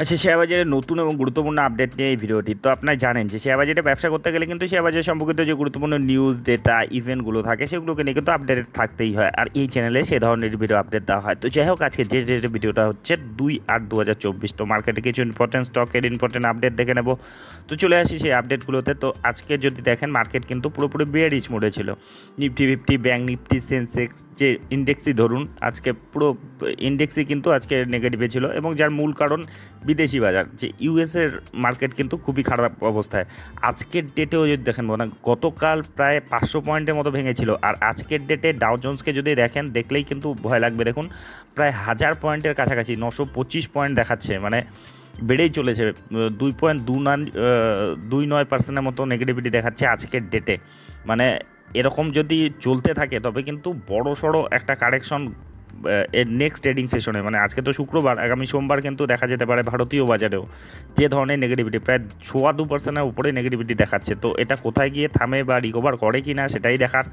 আচ্ছা শেয়ার নতুন এবং গুরুত্বপূর্ণ আপডেট নিয়ে এই ভিডিওটি। তো আপনারা জানেন যে শেয়ার বাজারে ব্যবসা করতে গেলে কিন্তু শেয়ার বাজার সম্পর্কিত যে গুরুত্বপূর্ণ নিউজ ডেটা ইভেন্টগুলো থাকে, সেগুলোকে নিয়ে কিন্তু আপডেট থাকতেই হয়। আর এই চ্যানেলে সে ধরনের ভিডিও আপডেট দেওয়া হয়। তো যাই হোক, আজকে যে যে ভিডিওটা হচ্ছে দুই আট দু হাজার চব্বিশ। তো মার্কেটে কিছু ইম্পর্টেন্ট স্টকের ইম্পর্টেন্ট আপডেট দেখে নেব। তো চলে আসি সেই আপডেটগুলোতে তো আজকে যদি দেখেন মার্কেট কিন্তু পুরোপুরি বিয়ারিশ মোডে ছিল। Nifty fifty bank Nifty Sensex যে ইন্ডেক্সই ধরুন, আজকে পুরো ইন্ডেক্সই কিন্তু আজকে নেগেটিভে ছিল। এবং যার মূল কারণ বিদেশি বাজার, যে ইউএসের মার্কেট কিন্তু খুবই খারাপ অবস্থায়। আজকের ডেটেও যদি দেখেন মানে গতকাল প্রায় পাঁচশো পয়েন্টের মতো ভেঙেছিল। আর আজকের ডেটে ডাও জোন্সকে যদি দেখেন, দেখলেই কিন্তু ভয় লাগবে। দেখুন, প্রায় হাজার পয়েন্টের কাছাকাছি, নশো পঁচিশ পয়েন্ট দেখাচ্ছে। মানে বেড়েই চলেছে। দুই পয়েন্ট দু নান দুই নয় পার্সেন্টের মতো নেগেটিভিটি দেখাচ্ছে আজকের ডেটে মানে এরকম যদি চলতে থাকে, তবে কিন্তু বড় সড়ো একটা কারেকশন এর নেক্সট ট্রেডিং সেশনে মানে আজকে তো শুক্রবার, আগামী সোমবার কিন্তু দেখা যেতে পারে ভারতীয় বাজারেও যে ধরনের নেগেটিভিটি প্রায় ছোয়া দু পার্সেন্টের উপরে নেগেটিভিটি দেখাচ্ছে। তো এটা কোথায় গিয়ে থামে বা রিকভার করে কি না সেটাই দেখার।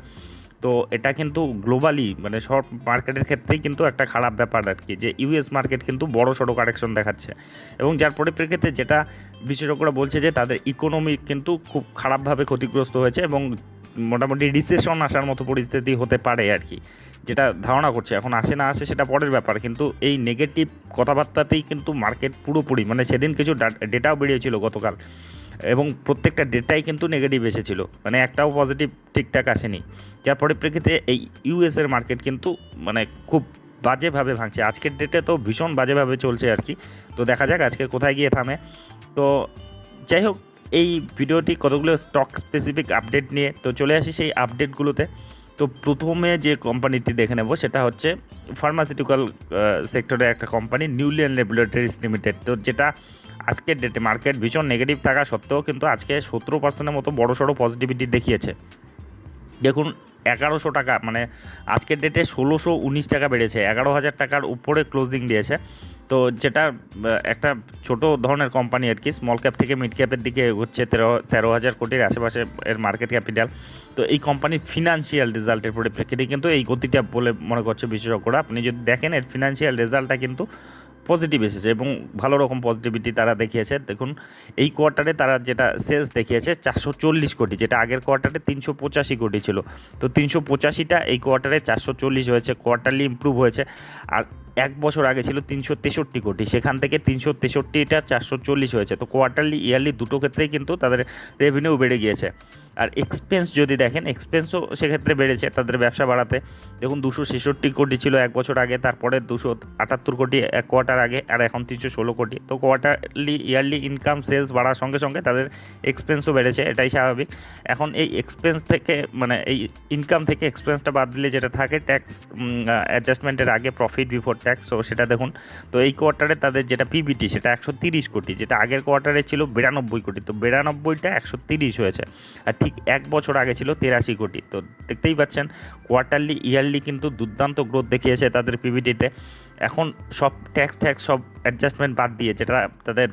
তো এটা কিন্তু গ্লোবালি মানে সব মার্কেটের ক্ষেত্রেই কিন্তু একটা খারাপ ব্যাপার আর কি, যে ইউএস মার্কেট কিন্তু বড় সড়ো কারেকশন দেখাচ্ছে। এবং যার পরিপ্রেক্ষিতে যেটা বিশেষজ্ঞরা বলছে যে তাদের ইকোনমি কিন্তু খুব খারাপভাবে ক্ষতিগ্রস্ত হয়েছে এবং মোটামুটি রিসেশন আসার মতো পরিস্থিতি হতে পারে আর কি। যেটা ধারণা করছে, এখন আসে না আসে সেটা পরের ব্যাপার। কিন্তু এই নেগেটিভ কথাবার্তাতেই কিন্তু মার্কেট পুরোপুরি মানে সেদিন কিছু ডেটাও বেরিয়েছিল গতকাল। এবং প্রত্যেকটা ডেটাই কিন্তু নেগেটিভ এসেছিল। মানে একটাও পজিটিভ ঠিকঠাক আসেনি। যার পরিপ্রেক্ষিতে এই ইউএসের মার্কেট কিন্তু মানে খুব বাজেভাবে ভাঙছে। আজকের ডেটে তো ভীষণ বাজেভাবে চলছে আর কি। তো দেখা যাক আজকে কোথায় গিয়ে থামে। তো যাই হোক এই ভিডিওটি কতগুলো স্টক স্পেসিফিক আপডেট নিয়ে? তো চলে আসি সেই আপডেটগুলোতে তো প্রথমে যে কোম্পানিটি দেখে নেব, সেটা হচ্ছে ফার্মাসিউটিক্যাল সেক্টরের একটা কোম্পানি নিউলিয়ান ল্যাবরেটরিজ লিমিটেড তো যেটা আজকের ডেটে মার্কেট ভীষণ নেগেটিভ থাকা সত্ত্বেও কিন্তু আজকে সতেরো পার্সেন্টের মতো বড় সড়ো পজিটিভিটি দেখিয়েছে। দেখুন এগারোশো টাকা মানে আজকের ডেটে ষোলোশো উনিশ টাকা বেড়েছে, এগারো হাজার টাকার উপরে ক্লোজিং দিয়েছে। তো যেটা একটা ছোট ধরনের কোম্পানি আর কি স্মল ক্যাপ থেকে মিড ক্যাপের দিকে হচ্ছে তেরো তেরো হাজার কোটির আশেপাশে এর মার্কেট ক্যাপিটাল তো এই কোম্পানির ফিনান্সিয়াল রেজাল্টের পরিপ্রেক্ষিতে কিন্তু এই গতিটা বলে মনে করছে বিশেষজ্ঞরা। আপনি যদি দেখেন এর ফিনান্সিয়াল রেজাল্টটা কিন্তু পজিটিভ এসেছে এবং ভালো রকম পজিটিভিটি তারা দেখিয়েছে। দেখুন, এই কোয়ার্টারে তারা যেটা সেলস দেখিয়েছে, চারশো চল্লিশ কোটি, যেটা আগের কোয়ার্টারে তিনশো পঁচাশি কোটি ছিল। তো তিনশো পঁচাশিটা এই কোয়ার্টারে চারশো চল্লিশ হয়েছে কোয়ার্টারলি ইম্প্রুভ হয়েছে। আর এক বছর আগে ছিল তিনশো তেষট্টি কোটি, সেখান থেকে তিনশো তেষট্টিটা চারশো চল্লিশ হয়েছে। তো কোয়ার্টারলি ইয়ারলি দুটো ক্ষেত্রেই কিন্তু তাদের রেভিনিউ বেড়ে গিয়েছে। আর এক্সপেন্স যদি দেখেন এক্সপেন্সও সেক্ষেত্রে বেড়েছে তাদের ব্যবসা বাড়াতে। দেখুন, দুশো ছেষট্টি কোটি ছিল এক বছর আগে, তারপরে দুশো আটাত্তর কোটি এক কোয়ার্টার আগে আর এখন তিনশো ষোলো কোটি। তো কোয়ার্টারলি ইয়ারলি ইনকাম সেলস বাড়ার সঙ্গে সঙ্গে তাদের এক্সপেন্সও বেড়েছে, এটাই স্বাভাবিক। এখন এই এক্সপেন্স থেকে মানে এই ইনকাম থেকে এক্সপেন্সটা বাদ দিলে যেটা থাকে ট্যাক্স অ্যাডজাস্টমেন্টের আগে প্রফিট বিফোর ট্যাক্স তো সেটা দেখুন। তো এই কোয়ার্টারে তাদের যেটা পিবিটি সেটা একশো তিরিশ কোটি, যেটা আগের কোয়ার্টারে ছিল বিরানব্বই কোটি। তো বিরানব্বইটা একশো তিরিশ হয়েছে। আর ঠিক এক বছর আগে ছিল তেরাশি কোটি। তো দেখতেই পাচ্ছেন কোয়ার্টারলি ইয়ারলি কিন্তু দুর্দান্ত গ্রোথ দেখিয়েছে তাদের পিবিটিতে এখন সব ট্যাক্স ট্যাক্স সব অ্যাডজাস্টমেন্ট বাদ দিয়ে যেটা তাদের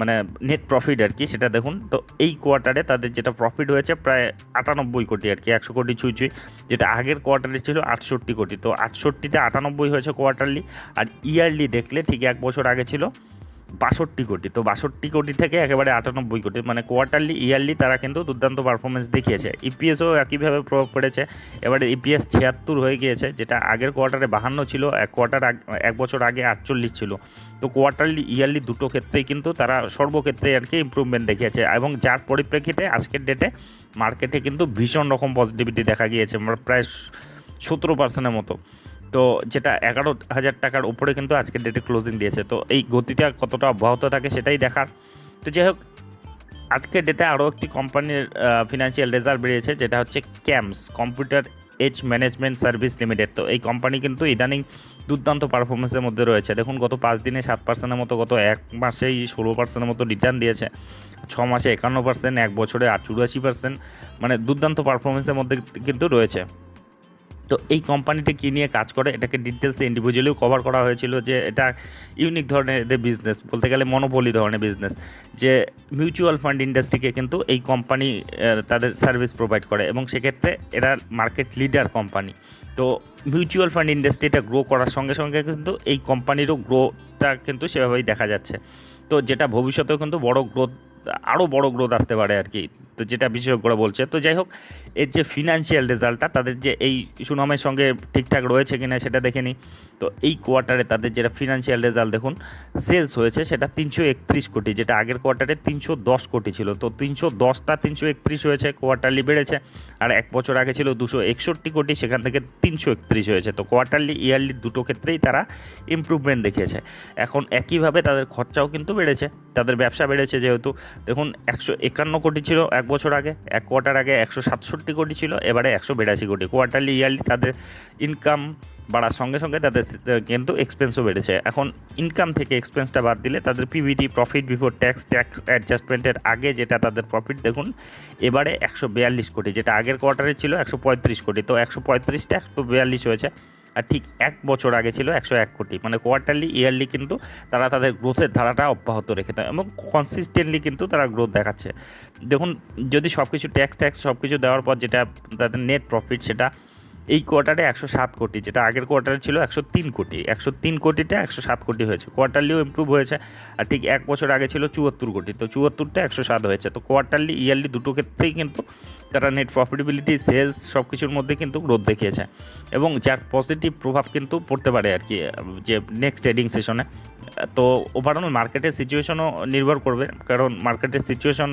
মানে নেট প্রফিট আর কি, সেটা দেখুন। তো এই কোয়ার্টারে তাদের যেটা প্রফিট হয়েছে প্রায় আটানব্বই কোটি আর কি, একশো কোটি ছুঁই ছুঁই। যেটা আগের কোয়ার্টারে ছিল আটষট্টি কোটি। তো আটষট্টিতে আটানব্বই হয়েছে কোয়ার্টারলি আর ইয়ারলি দেখলে ঠিক এক বছর আগে ছিল বাষট্টি কোটি। তো বাষট্টি কোটি থেকে একেবারে আটানব্বই কোটি মানে কোয়ার্টারলি ইয়ারলি তারা কিন্তু দুর্দান্ত পারফরমেন্স দেখিয়েছে। ইপিএসও একইভাবে প্রভাব পড়েছে এবারে ইপিএস ছিয়াত্তর হয়ে গিয়েছে, যেটা আগের কোয়ার্টারে বাহান্ন ছিল, এক কোয়ার্টার এক বছর আগে আটচল্লিশ ছিল। তো কোয়ার্টারলি ইয়ারলি দুটো ক্ষেত্রেই কিন্তু তারা সর্বক্ষেত্রে আর কি ইম্প্রুভমেন্ট দেখিয়েছে এবং যার পরিপ্রেক্ষিতে আজকের ডেটে মার্কেটে কিন্তু ভীষণ রকম পজিটিভিটি দেখা গিয়েছে, প্রায় সতেরো পার্সেন্টের মতো। তো যেটা এগারো হাজার টাকার উপরে কিন্তু আজকের ডেটে ক্লোজিং দিয়েছে। তো এই গতিটা কতটা অব্যাহত থাকে সেটাই দেখার। তো যাই হোক আজকের ডেটে আরও একটি কোম্পানির ফিনান্সিয়াল রেজাল্ট বেরিয়েছে, যেটা হচ্ছে CAMS computer age management service limited তো এই কোম্পানি কিন্তু ইদানিং দুর্দান্ত পারফরমেন্সের মধ্যে রয়েছে। দেখুন, গত পাঁচ দিনে সাত পার্সেন্টের মতো, গত এক মাসেই ষোলো পার্সেন্টের মতো রিটার্ন দিয়েছে। ছ মাসে একান্ন পার্সেন্ট এক বছরে চুরাশি পার্সেন্ট মানে দুর্দান্ত পারফরমেন্সের মধ্যে কিন্তু রয়েছে। তো এই কোম্পানিটি কী নিয়ে কাজ করে? এটাকে ডিটেলসে ইন্ডিভিজুয়ালিও কভার করা হয়েছিল যে এটা ইউনিক ধরনের বিজনেস বলতে গেলে মনোপলি ধরনের বিজনেস যে মিউচুয়াল ফান্ড ইন্ডাস্ট্রিকে কিন্তু এই কোম্পানি তাদের সার্ভিস প্রোভাইড করে এবং সেক্ষেত্রে এরা মার্কেট লিডার কোম্পানি তো মিউচুয়াল ফান্ড ইন্ডাস্ট্রিটা গ্রো করার সঙ্গে সঙ্গে কিন্তু এই কোম্পানিরও গ্রোথটা কিন্তু সেভাবেই দেখা যাচ্ছে। তো যেটা ভবিষ্যতেও কিন্তু বড় গ্রোথ আরও বড় গ্রোথ আসতে পারে আর কি। তো যেটা বিশেষজ্ঞরা বলছে, তো যাই হোক, এর যে ফিনান্সিয়াল রেজাল্টটা তাদের যে এই সুনামের সঙ্গে ঠিকঠাক রয়েছে কিনা সেটা দেখে নিই। তো এই কোয়ার্টারে তাদের যেটা ফিনান্সিয়াল রেজাল্ট দেখুন সেলস হয়েছে সেটা তিনশো একত্রিশ কোটি, যেটা আগের কোয়ার্টারে তিনশো দশ কোটি ছিল। তো তিনশো দশটা তিনশো একত্রিশ হয়েছে কোয়ার্টারলি বেড়েছে, আর এক বছর আগে ছিল দুশো একষট্টি কোটি, সেখান থেকে তিনশো একত্রিশ হয়েছে। তো কোয়ার্টারলি ইয়ারলি দুটো ক্ষেত্রেই তারা ইমপ্রুভমেন্ট দেখিয়েছে। এখন একইভাবে তাদের খরচাও কিন্তু বেড়েছে, তাদের ব্যবসা বেড়েছে যেহেতু। দেখুন, একশো একান্ন কোটি ছিল এক বছর আগে, এক কোয়ার্টার আগে একশো সাতষট্টি কোটি ছিল, এবারে একশো বিরাশি কোটি। কোয়ার্টারলি ইয়ারলি তাদের ইনকাম বাড়ার সঙ্গে সঙ্গে তাদের কিন্তু এক্সপেন্সও বেড়েছে। এখন ইনকাম থেকে এক্সপেন্সটা বাদ দিলে তাদের PBT profit before tax tax অ্যাডজাস্টমেন্টের আগে যেটা তাদের প্রফিট দেখুন, এবারে একশো বিয়াল্লিশ কোটি, যেটা আগের কোয়ার্টারে ছিল একশো পঁয়ত্রিশ কোটি। তো একশো পঁয়ত্রিশটা একশো বিয়াল্লিশ হয়েছে, আর ঠিক এক বছর আগে ছিল একশো এক কোটি। মানে কোয়ার্টারলি ইয়ারলি কিন্তু তারা তাদের গ্রোথের ধারাটা অব্যাহত রেখে দেয় এবং কনসিস্টেন্টলি কিন্তু তারা গ্রোথ দেখাচ্ছে। দেখুন, যদি সব কিছু ট্যাক্স ট্যাক্স সব কিছু দেওয়ার পর যেটা তাদের নেট প্রফিট সেটা এই কোয়ার্টারে একশো সাত কোটি, যেটা আগের কোয়ার্টারে ছিল একশো তিন কোটি। একশো তিন কোটিটা একশো সাত কোটি হয়েছে। কোয়ার্টারলিও ইম্প্রুভ হয়েছে। আর ঠিক এক বছর আগে ছিল চুয়াত্তর কোটি। তো চুয়াত্তরটা একশো সাত হয়েছে। তো কোয়ার্টারলি, ইয়ারলি দুটো ক্ষেত্রেই কিন্তু তারা নেট প্রফিটেবিলিটি সেলস সব কিছুর মধ্যে কিন্তু গ্রোথ দেখিয়েছে। এবং যার পজিটিভ প্রভাব কিন্তু পড়তে পারে আর কি, যে নেক্সট ট্রেডিং সেশনে তো ওভারঅল মার্কেটের সিচুয়েশনও নির্ভর করবে। কারণ মার্কেটের সিচুয়েশন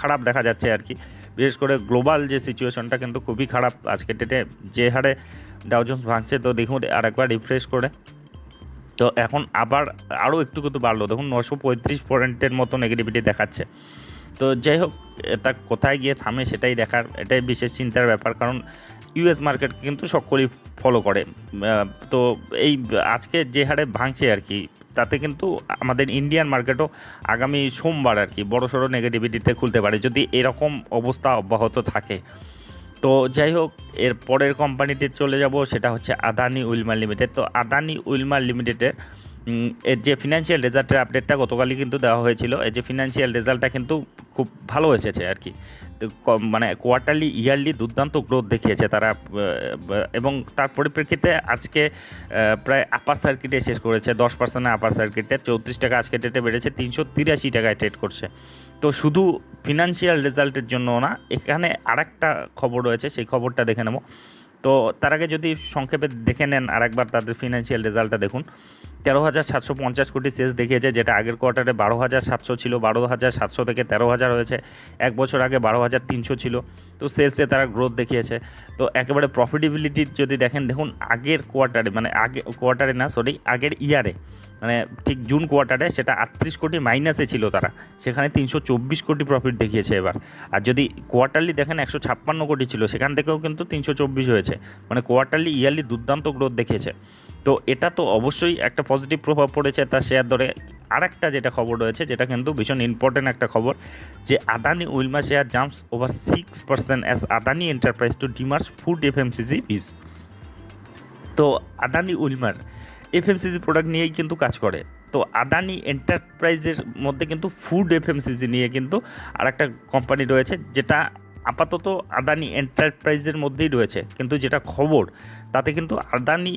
খারাপ দেখা যাচ্ছে আর কি। বিশেষ করে গ্লোবাল যে সিচুয়েশনটা কিন্তু খুবই খারাপ আজকে ডেটে। যে হারে ডাউজন্স ভাঙছে, তো দেখুন, আরেকবার রিফ্রেশ করে। তো এখন আবার আরও একটু কিন্তু বাড়লো। দেখুন নশো পঁয়ত্রিশ পয়েন্টের মতো নেগেটিভিটি দেখাচ্ছে। তো যাই হোক, এটা কোথায় গিয়ে থামে সেটাই দেখার, এটাই বিশেষ চিন্তার ব্যাপার। কারণ ইউএস মার্কেটকে কিন্তু সকলেই ফলো করে। তো এই আজকে যে হারে ভাঙছে আর কি তাতে কিন্তু আমাদের ইন্ডিয়ান মার্কেটও আগামী সোমবার আর কি বড় সড়ো নেগেটিভিটিতে খুলতে পারে, যদি এরকম অবস্থা অব্যাহত থাকে। তো যাই হোক, এর পরের কোম্পানিতে চলে যাব, সেটা হচ্ছে আদানি উইলমার লিমিটেড তো আদানি উইলমার লিমিটেডের এর যে ফিনান্সিয়াল রেজাল্টের আপডেটটা গতকালই কিন্তু দেওয়া হয়েছিল এই যে ফিনান্সিয়াল রেজাল্টটা কিন্তু খুব ভালো এসেছে আর কি। মানে কোয়ার্টারলি ইয়ারলি দুর্দান্ত গ্রোথ দেখিয়েছে তারা এবং তার পরিপ্রেক্ষিতে আজকে প্রায় আপার সার্কিটে শেষ করেছে, দশ পার্সেন্ট আপার সার্কিটে চৌত্রিশ টাকা আজকে ডেটে বেড়েছে, তিনশো তিরাশি টাকায় ট্রেড করছে। তো শুধু ফিনান্সিয়াল রেজাল্টের জন্য না, এখানে আরেকটা খবর রয়েছে, সেই খবরটা দেখে নেব। তো তার আগে যদি সংক্ষেপে দেখে নেন আরেকবার তাদের ফিনান্সিয়াল রেজাল্টটা দেখুন। তেরো হাজার সাতশো পঞ্চাশ কোটি সেলস দেখিয়েছে, যেটা আগের কোয়ার্টারে বারো হাজার সাতশো ছিল, বারো হাজার সাতশো থেকে তেরো হাজার হয়েছে। এক বছর আগে বারো হাজার তিনশো ছিল। তো সেলসে তারা গ্রোথ দেখিয়েছে। তো একেবারে প্রফিটেবিলিটি যদি দেখেন, দেখুন আগের কোয়ার্টারে মানে আগে কোয়ার্টারে না সরি আগের ইয়ারে মানে ঠিক জুন কোয়ার্টারে সেটা আটত্রিশ কোটি মাইনাসে ছিল তারা। সেখানে তিনশো চব্বিশ কোটি প্রফিট দেখিয়েছে এবার। আর যদি কোয়ার্টারলি দেখেন, একশো ছাপ্পান্ন কোটি ছিল। সেখান থেকেও কিন্তু তিনশো চব্বিশ হয়েছে। মানে কোয়ার্টারলি ইয়ারলি দুর্দান্ত গ্রোথ দেখিয়েছে। তো এটা তো অবশ্যই একটা পজিটিভ প্রভাব পড়েছে তার শেয়ার দরে। আরেকটা যেটা খবর রয়েছে, যেটা কিন্তু ভীষণ ইম্পর্টেন্ট একটা খবর, যে Adani Wilmar share jumps over six percent as Adani enterprise to demerge food FMCG biz তো আদানি উইলমার এফএমসিজি প্রোডাক্ট নিয়েই কিন্তু কাজ করে। তো আদানি এন্টারপ্রাইজের মধ্যে কিন্তু ফুড এফএমসিজি নিয়ে কিন্তু আর একটা কোম্পানি রয়েছে, যেটা আপাতত আদানি এন্টারপ্রাইজের মধ্যেই রয়েছে। কিন্তু যেটা খবর, তাতে কিন্তু আদানি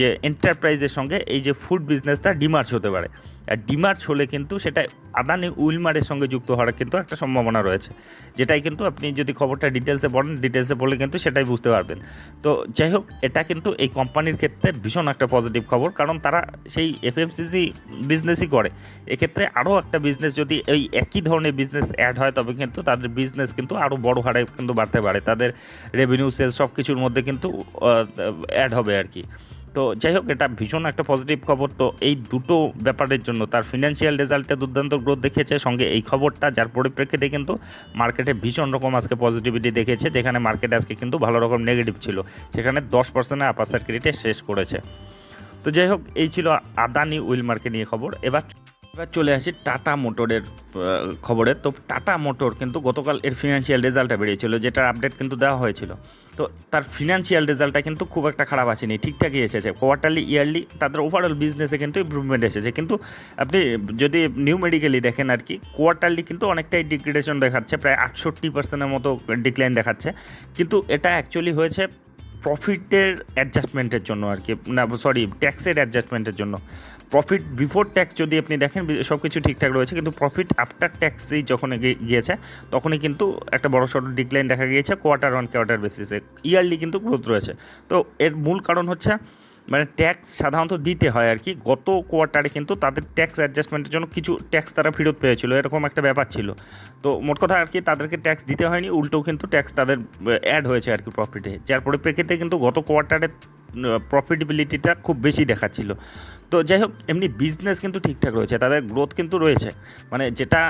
যে এন্টারপ্রাইজের সঙ্গে এই যে ফুড বিজনেসটা ডিমার্চ হতে পারে। আর ডিমার্চ হলে কিন্তু সেটা আদানি উইলমারের সঙ্গে যুক্ত হওয়ার কিন্তু একটা সম্ভাবনা রয়েছে। যেটাই কিন্তু আপনি যদি খবরটা ডিটেলসে পড়েন ডিটেলসে পড়লে কিন্তু সেটাই বুঝতে পারবেন। তো যাই হোক, এটা কিন্তু এই কোম্পানির ক্ষেত্রে ভীষণ একটা পজিটিভ খবর, কারণ তারা সেই এফএমসিসি বিজনেসই করে। এক্ষেত্রে আরও একটা বিজনেস যদি এই একই ধরনের বিজনেস অ্যাড হয়, তবে কিন্তু তাদের বিজনেস কিন্তু আরও বড় হারে কিন্তু বাড়তে পারে। তাদের রেভিনিউ সেল সব কিছুর মধ্যে কিন্তু অ্যাড হবে আর কি। তো যাই হোক, এটা ভীষণ একটা পজিটিভ খবর। তো এই দুটো ব্যাপারের জন্য তার ফিনান্সিয়াল রেজাল্টে দুর্দান্ত গ্রোথ দেখেছে সঙ্গে এই খবরটা যার পরিপ্রেক্ষিতে কিন্তু মার্কেটে ভীষণ রকম আজকে পজিটিভিটি দেখেছে যেখানে মার্কেট আজকে কিন্তু ভালো রকম নেগেটিভ ছিল। সেখানে দশ পার্সেন্টের আপার সার্কিটে শেষ করেছে। তো যাই হোক, এই ছিল আদানি উইল মার্কেট নিয়ে খবর। এবার এবার চলে আসি টাটা মোটরের খবরে। তো টাটা মোটর কিন্তু গতকাল এর ফিনান্সিয়াল রেজাল্টটা বেরিয়েছিল, যেটার আপডেট কিন্তু দেওয়া হয়েছিল। তো তার ফিনান্সিয়াল রেজাল্টটা কিন্তু খুব একটা খারাপ আসেনি, ঠিকঠাকই এসেছে। কোয়ার্টারলি ইয়ারলি তাদের ওভারঅল বিজনেসে কিন্তু ইম্প্রুভমেন্ট এসেছে। কিন্তু আপনি যদি নিউ মেডিকেলি দেখেন আর কি কোয়ার্টারলি কিন্তু অনেকটাই ডিগ্রেডেশন দেখাচ্ছে, প্রায় আটষট্টি পার্সেন্টের মতো ডিক্লাইন দেখাচ্ছে। কিন্তু এটা অ্যাকচুয়ালি হয়েছে প্রফিটের অ্যাডজাস্টমেন্টের জন্য আর কি, না সরি ট্যাক্সের অ্যাডজাস্টমেন্টের জন্য। প্রফিট বিফোর ট্যাক্স যদি আপনি দেখেন সব কিছু ঠিকঠাক রয়েছে, কিন্তু প্রফিট আফটার ট্যাক্সেই যখন গিয়েছে, তখনই কিন্তু একটা বড় সড়ো ডিক্লাইন দেখা গিয়েছে কোয়ার্টার অন কোয়ার্টার বেসিসে ইয়ারলি কিন্তু গ্রোথ রয়েছে। তো এর মূল কারণ হচ্ছে মানে ট্যাক্স সাধারণত দিতে হয় আর কি। গত কোয়ার্টারে কিন্তু তাদের ট্যাক্স অ্যাডজাস্টমেন্টের জন্য কিছু ট্যাক্স তারা ফেরত পেয়েছিল, এরকম একটা ব্যাপার ছিল। তো মোট কথা আর কি, তাদেরকে ট্যাক্স দিতে হয়নি, উল্টো কিন্তু ট্যাক্স তাদের অ্যাড হয়েছে আর কি প্রফিটে যার পরিপ্রেক্ষিতে কিন্তু গত কোয়ার্টারে প্রফিটেবিলিটিটা খুব বেশি দেখাচ্ছিল। তো যাই হোক এমনি বিজনেস কিন্তু ঠিকঠাক রয়েছে, তাদের গ্রোথ কিন্তু রয়েছে। মানে যেটা,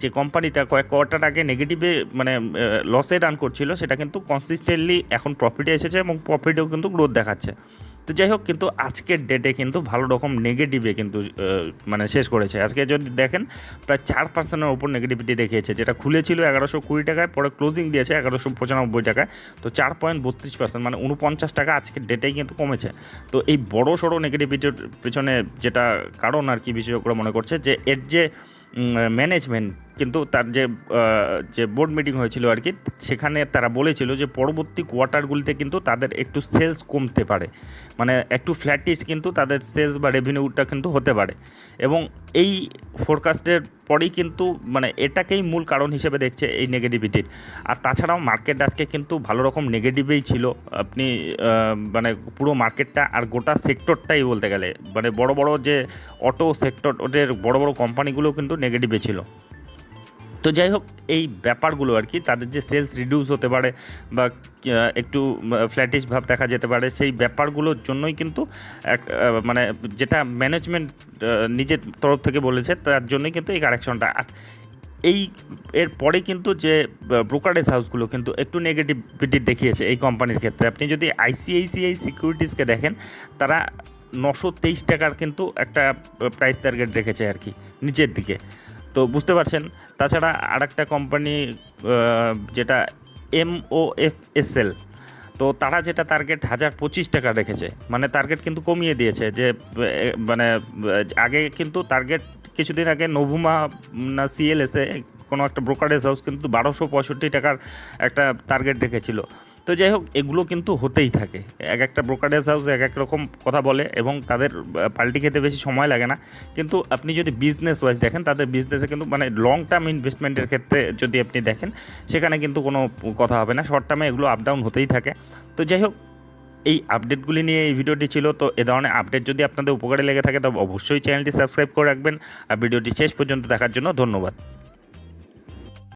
যে কোম্পানিটা কয়েক কোয়ার্টার আগে নেগেটিভে মানে লসে রান করছিল, সেটা কিন্তু কনসিস্টেন্টলি এখন প্রফিটে এসেছে এবং প্রফিটেও কিন্তু গ্রোথ দেখাচ্ছে। তো যাই হোক, কিন্তু আজকের ডেটে কিন্তু ভালো রকম নেগেটিভে কিন্তু মানে শেষ করেছে। আজকে যদি দেখেন, প্রায় চার পার্সেন্টের ওপর নেগেটিভিটি দেখিয়েছে, যেটা খুলেছিল এগারোশো কুড়ি টাকায়, পরে ক্লোজিং দিয়েছে এগারোশো পঁচানব্বই টাকায়। তো চার পয়েন্ট বত্রিশ পার্সেন্ট মানে উনপঞ্চাশ টাকা আজকের ডেটেই কিন্তু কমেছে। তো এই বড় সড়ো নেগেটিভিটির পেছনে যেটা কারণ আর কি বিশেষজ্ঞরা মনে করছে, যে এর যে ম্যানেজমেন্ট কিন্তু তার যে যে বোর্ড মিটিং হয়েছিল আর কি, সেখানে তারা বলেছিল যে পরবর্তী কোয়ার্টারগুলিতে কিন্তু তাদের একটু সেলস কমতে পারে। মানে একটু ফ্ল্যাটিস কিন্তু তাদের সেলস বা রেভিনিউটা কিন্তু হতে পারে। এবং এই ফোরকাস্টের পরেই কিন্তু মানে এটাকেই মূল কারণ হিসেবে দেখছে এই নেগেটিভিটির আর তাছাড়াও মার্কেট আজকে কিন্তু ভালো রকম নেগেটিভেই ছিল। আপনি মানে পুরো মার্কেটটা আর গোটা সেক্টরটাই বলতে গেলে মানে বড় বড় যে অটো সেক্টর ওদের বড় বড় কোম্পানিগুলো কিন্তু নেগেটিভে ছিল। তো যাই হোক, এই ব্যাপারগুলো আর কি, তাদের যে সেলস রিডিউস হতে পারে বা একটু ফ্ল্যাটিশ ভাব দেখা যেতে পারে, সেই ব্যাপারগুলোর জন্যই কিন্তু এক মানে যেটা ম্যানেজমেন্ট নিজের তরফ থেকে বলেছে, তার জন্যই কিন্তু এই কারেকশনটা আর এই, এর পরে কিন্তু যে ব্রোকারেজ হাউসগুলো কিন্তু একটু নেগেটিভিটি দেখিয়েছে এই কোম্পানির ক্ষেত্রে। আপনি যদি আইসিআইসিআই সিকিউরিটিসকে দেখেন, তারা নশো তেইশ টাকার কিন্তু একটা প্রাইস টার্গেট রেখেছে আর কি, নিচের দিকে। তো বুঝতে পারছেন। তাছাড়া আর একটা কোম্পানি যেটা এমওএফএসএল তো তারা যেটা টার্গেট হাজার পঁচিশ টাকা রেখেছে। মানে টার্গেট কিন্তু কমিয়ে দিয়েছে যে মানে আগে কিন্তু টার্গেট কিছুদিন আগে নভুমা না সিএলএসে কোনো একটা ব্রোকারেজ হাউস কিন্তু বারোশো পঁয়ষট্টি টাকার একটা টার্গেট রেখেছিল। তো যাই হোক এগুলো কিন্তু হতেই থাকে। এক একটা ব্রোকারেজ হাউস এক এক রকম কথা বলে এবং তাদের পাল্টি খেতে বেশি সময় লাগে না। কিন্তু আপনি যদি বিজনেস ওয়াইজ দেখেন, তাদের বিজনেসে কিন্তু মানে লং টার্ম ইনভেস্টমেন্টের ক্ষেত্রে যদি আপনি দেখেন, সেখানে কিন্তু কোনো কথা হবে না। শর্ট টার্মে এগুলো আপ ডাউন হতেই থাকে। তো যাই হোক এই আপডেটগুলি নিয়ে এই ভিডিওটি ছিল। তো এ ধরনের আপডেট যদি আপনাদের উপকারে লেগে থাকে, তবে অবশ্যই চ্যানেলটি সাবস্ক্রাইব করে রাখবেন। আর ভিডিওটি শেষ পর্যন্ত দেখার জন্য ধন্যবাদ।